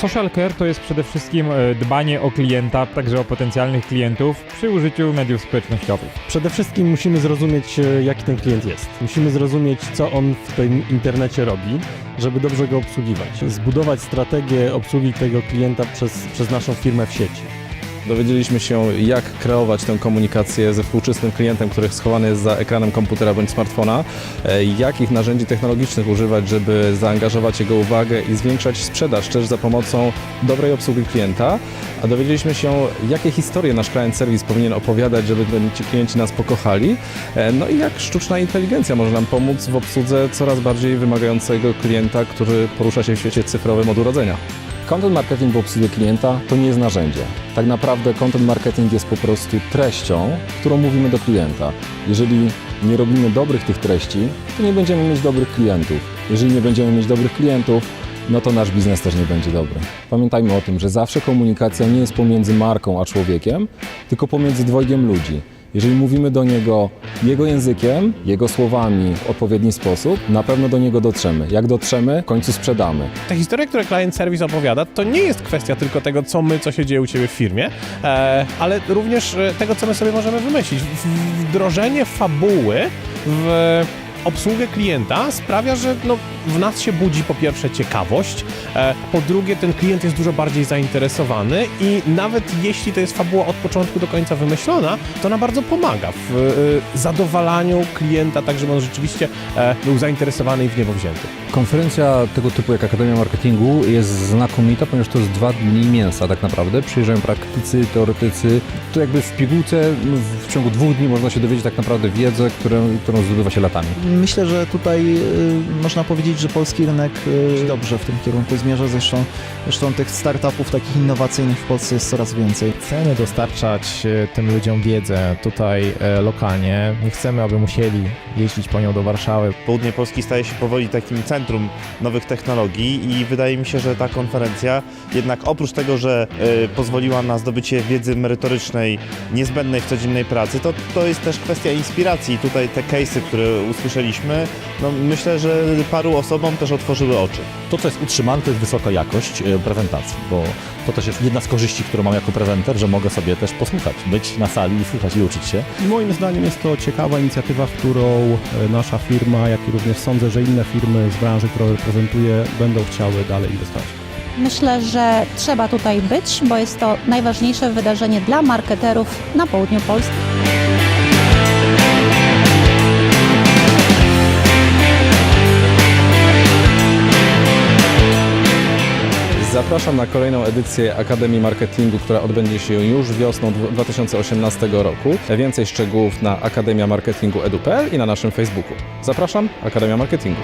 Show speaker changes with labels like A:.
A: Social care to jest przede wszystkim e, dbanie o klienta, także o potencjalnych klientów przy użyciu mediów społecznościowych.
B: Przede wszystkim musimy zrozumieć, e, jaki ten klient jest. Musimy zrozumieć, co on w tym internecie robi, żeby dobrze go obsługiwać. Zbudować strategię obsługi tego klienta przez, przez naszą firmę w sieci.
C: Dowiedzieliśmy się, jak kreować tę komunikację ze współczesnym klientem, który schowany jest za ekranem komputera bądź smartfona, e, jakich narzędzi technologicznych używać, żeby zaangażować jego uwagę i zwiększać sprzedaż też za pomocą dobrej obsługi klienta. A dowiedzieliśmy się, jakie historie nasz client service powinien opowiadać, żeby ci klienci nas pokochali. E, No i jak sztuczna inteligencja może nam pomóc w obsłudze coraz bardziej wymagającego klienta, który porusza się w świecie cyfrowym od urodzenia.
D: Content marketing w obsłudze klienta to nie jest narzędzie. Tak naprawdę content marketing jest po prostu treścią, którą mówimy do klienta. Jeżeli nie robimy dobrych tych treści, to nie będziemy mieć dobrych klientów. Jeżeli nie będziemy mieć dobrych klientów, no to nasz biznes też nie będzie dobry. Pamiętajmy o tym, że zawsze komunikacja nie jest pomiędzy marką a człowiekiem, tylko pomiędzy dwojgiem ludzi. Jeżeli mówimy do niego jego językiem, jego słowami w odpowiedni sposób, na pewno do niego dotrzemy. Jak dotrzemy, w końcu sprzedamy.
E: Te historie, które client service opowiada, to nie jest kwestia tylko tego, co my, co się dzieje u Ciebie w firmie, e, ale również e, tego, co my sobie możemy wymyślić. Wdrożenie fabuły w obsługę klienta sprawia, że no, w nas się budzi po pierwsze ciekawość, e, po drugie ten klient jest dużo bardziej zainteresowany i nawet jeśli to jest fabuła od początku do końca wymyślona, to ona bardzo pomaga w e, zadowalaniu klienta, tak żeby on rzeczywiście e, był zainteresowany i w niebo wzięty.
F: Konferencja tego typu jak Akademia Marketingu jest znakomita, ponieważ to jest dwa dni mięsa tak naprawdę. Przyjeżdżają praktycy, teoretycy. To jakby w pigułce w ciągu dwóch dni można się dowiedzieć tak naprawdę wiedzę, którą, którą zdobywa się latami.
G: Myślę, że tutaj y, można powiedzieć, że polski rynek y, dobrze w tym kierunku zmierza. Zresztą, zresztą tych startupów takich innowacyjnych w Polsce jest coraz więcej.
H: Chcemy dostarczać e, tym ludziom wiedzę tutaj lokalnie. Nie chcemy, aby musieli jeździć po nią do Warszawy.
I: Południe Polski staje się powoli takim centrum nowych technologii i wydaje mi się, że ta konferencja jednak oprócz tego, że y, pozwoliła na zdobycie wiedzy merytorycznej niezbędnej w codziennej pracy, to, to jest też kwestia inspiracji. Tutaj te case'y, które usłyszeliśmy, no myślę, że paru osobom też otworzyły oczy.
J: To, co jest utrzymane, to jest wysoka jakość e, prezentacji, bo to też jest jedna z korzyści, którą mam jako prezenter, że mogę sobie też posłuchać, być na sali i słuchać i uczyć się.
B: I moim zdaniem jest to ciekawa inicjatywa, w którą e, nasza firma, jak i również sądzę, że inne firmy z branży, którą reprezentuję, będą chciały dalej inwestować.
K: Myślę, że trzeba tutaj być, bo jest to najważniejsze wydarzenie dla marketerów na południu Polski.
C: Zapraszam na kolejną edycję Akademii Marketingu, która odbędzie się już wiosną dwu- 2018 roku. Więcej szczegółów na akademiamarketingu.edu.pl i na naszym Facebooku. Zapraszam, Akademia Marketingu.